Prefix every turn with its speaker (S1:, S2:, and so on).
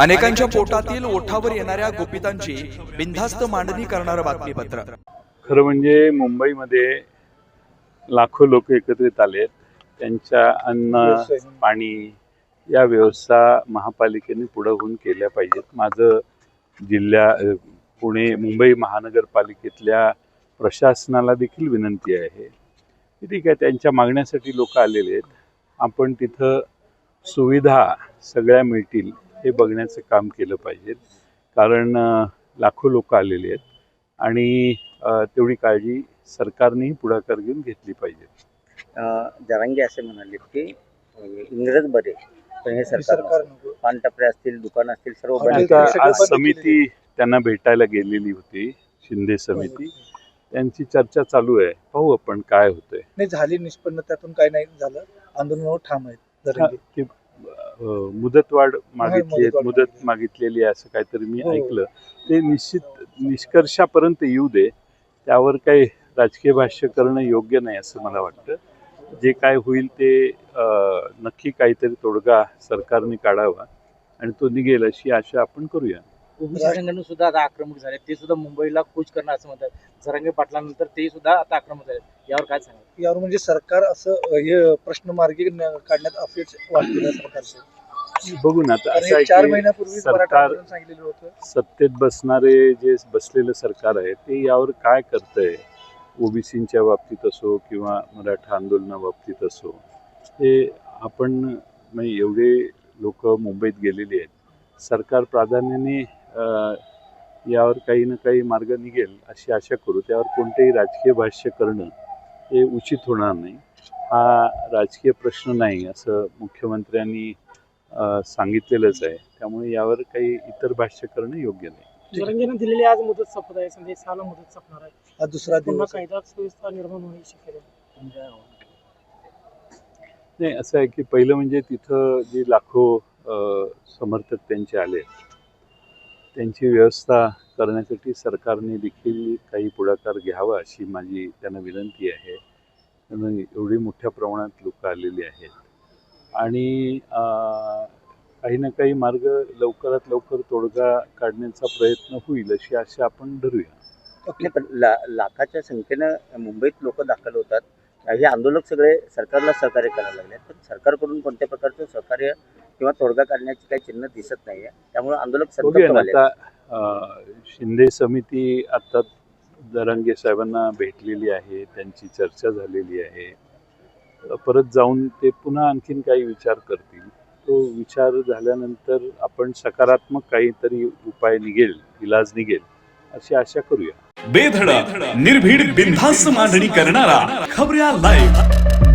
S1: अनेकांच्या पोटातील ओठावर येणाऱ्या गुपितांची बिनधास्त मांडणी करणारं बातमीपत्र.
S2: खरं म्हणजे मुंबईमध्ये लाखो लोक एकत्रित आलेत त्यांच्या अन्न पाणी या व्यवस्था महापालिकेने पुढं होऊन केल्या पाहिजेत. माझं जिल्ह्या पुणे मुंबई महानगरपालिकेतल्या प्रशासनाला देखील विनंती आहे. की ठीक आहे त्यांच्या मागण्यासाठी लोक आलेले आहेत. आपण तिथं सुविधा सगळ्या मिळतील. हे बघण्याचं काम केलं पाहिजे. कारण लाखो लोक आलेले आहेत आणि तेवढी काळजी सरकारनेही पुढाकार घेऊन घेतली पाहिजे.
S3: जरांगे असे म्हणाले की इंग्रज बरे पण हे सरकार. पानटपरे असतील दुकान असतील सर्व
S2: आज समिती त्यांना भेटायला गेलेली होती शिंदे समिती. त्यांची चर्चा चालू आहे. पाहू आपण काय होतंय.
S4: नाही झाली निष्पन्न त्यातून काही नाही झालं. आंदोलनावर ठाम आहेत
S2: मुदतवाढ मागितली
S4: मुदतवाढ
S2: मुदत
S4: मागितली.
S2: मागितलेली आहे असं काहीतरी मी
S4: हो.
S2: ऐकलं. ते निश्चित निष्कर्षापर्यंत येऊ दे. त्यावर काही राजकीय भाष्य करणं योग्य नाही असं मला वाटतं. जे काय होईल ते नक्की काहीतरी तोडगा सरकारने काढावा आणि तो निघेल अशी आशा आपण करूया.
S5: संघटना सुद्धा आता आक्रमक झाले ते सुद्धा मुंबईला कूच करणार असं म्हणतात. जरांगे पाटलांनंतर ते सुद्धा आता आक्रमक झाले यावर काय सांगा
S4: यावर म्हणजे सरकार असं हे प्रश्न मार्गी न- काढण्यात अपेक्ष वाटते या सरकारचे.
S2: बघू ना आता
S4: कारण
S2: असं
S4: हे चार
S2: की
S4: महिन्यापूर्वी मराठा
S2: सरकार
S4: आंदोलन सांगितलेलं होतं.
S2: सत्तेत बसणारे जे बसलेलं सरकार आहे ते यावर काय करतंय? ओबीसींच्या बाबतीत असो किंवा मराठा आंदोलनाबाबतीत असो हे आपण म्हणजे एवढे लोक मुंबईत गेलेले आहेत. सरकार प्राधान्याने अं, यावर काही ना काही मार्ग निघेल अशी आशा करू. त्यावर कोणतेही राजकीय भाष्य करणं हे उचित होणार नाही. हा राजकीय प्रश्न नाही असं मुख्यमंत्र्यांनी सांगितलेलंच आहे. त्यामुळे यावर काही इतर भाष्य करणं योग्य नाही.
S6: जरंगेनं दिलेली आज मुदत संपत आहे. संदेश सहाला मुदत संपणार आहे.
S4: हा दुसरा
S6: पुन्हा
S4: दिवस.
S6: कायदा सुव्यवस्था निर्माण होण्याची शक्यता आहे.
S2: नाही असं आहे की पहिलं म्हणजे तिथं जे लाखो अ, समर्थक त्यांचे आले त्यांची व्यवस्था करण्यासाठी सरकारने देखील काही पुढाकार घ्यावा अशी माझी त्यांना विनंती आहे. कारण एवढी मोठ्या प्रमाणात लोक आलेली आहेत. आणि काही ना काही मार्ग लवकरात लवकर तोडगा काढण्याचा प्रयत्न होईल अशी आशा आपण धरूया.
S3: नाही, पण ला- लाखाच्या संख्येनं मुंबईत लोक दाखल होतात. हे आंदोलक सगळे सरकारला सहकार्य करायला लागले पण सरकारकडून कोणत्या प्रकारचं सहकार्य किंवा तोडगा काढण्याची काही चिन्ह दिसत नाहीये. त्यामुळे आंदोलक
S2: बघूया शिंदे समिती आत्ता दरंगे साहेबांना भेटलेली आहे त्यांची चर्चा झालेली आहे. परत जाऊन ते पुन्हा आणखीन काही विचार करतील. तो विचार झाल्यानंतर आपण सकारात्मक काहीतरी उपाय निघेल इलाज निघेल अशी आशा करूया.
S7: बेधडक निर्भीड बिनधास्त मांडणी करणारा खबऱ्या लाईव्ह